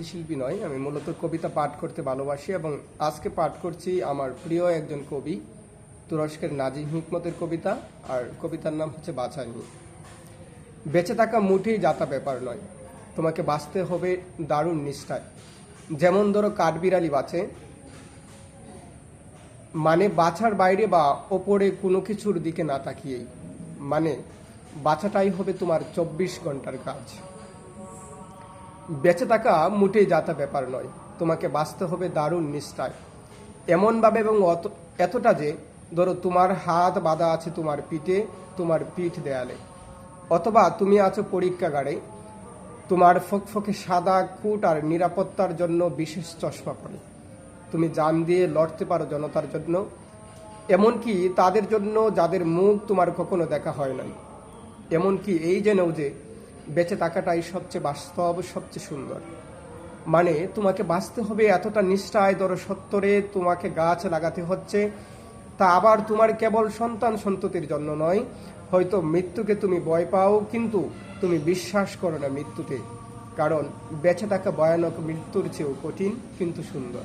আবৃত্তি শিল্পী নয়, আমি মূলত কবিতা পাঠ করতে ভালোবাসি এবং আজকে পাঠ করছি আমার প্রিয় একজন কবি, তুরস্কের নাজিম হিকমতের কবিতা, আর কবিতার নাম হচ্ছে বাছানি বেঁচে থাকা মুঠেই যাতা ব্যাপার নয়, তোমাকে বাঁচতে হবে দারুণ নিষ্ঠায়। যেমন ধরো কাঠবিড়ালি বাঁচে মানে বাছার বাইরে বা ওপরে কোনো কিছুর দিকে না তাকিয়েই। মানে বাছাটাই হবে তোমার চব্বিশ ঘণ্টার কাজ। বেঁচে থাকা মুটেই যাতা ব্যাপার নয়। তোমাকে বাঁচতে হবে দারুণ নিষ্ঠায়। এমনভাবে এবং অত, এতটা যে, ধরো তোমার হাত বাঁধা আছে তোমার পিঠে, তোমার পিঠ দেয়ালে। অথবা তুমি আছো পরীক্ষাগারে, তোমার ফকফকে সাদা কুট আর নিরাপত্তার জন্য বিশেষ চশমা পড়ে তুমি জান দিয়ে লড়তে পারো জনতার জন্য। এমনকি তাদের জন্য যাদের মুখ তোমার কখনো দেখা হয় নাই। এমনকি এই জেনেও যে বেঁচে থাকাটাই সবচেয়ে বাস্তব, সবচেয়ে সুন্দর। মানে তোমাকে বাঁচতে হবে এতটা নিষ্ঠায়, ধরো সত্তরে তোমাকে গাছ লাগাতে হচ্ছে, তা আবার তোমার কেবল সন্তান সন্ততির জন্য নয়। হয়তো মৃত্যুকে তুমি ভয় পাও, কিন্তু তুমি বিশ্বাস করো না মৃত্যুতে। কারণ বেঁচে থাকা ভয়ানক মৃত্যুর চেয়েও কঠিন, কিন্তু সুন্দর।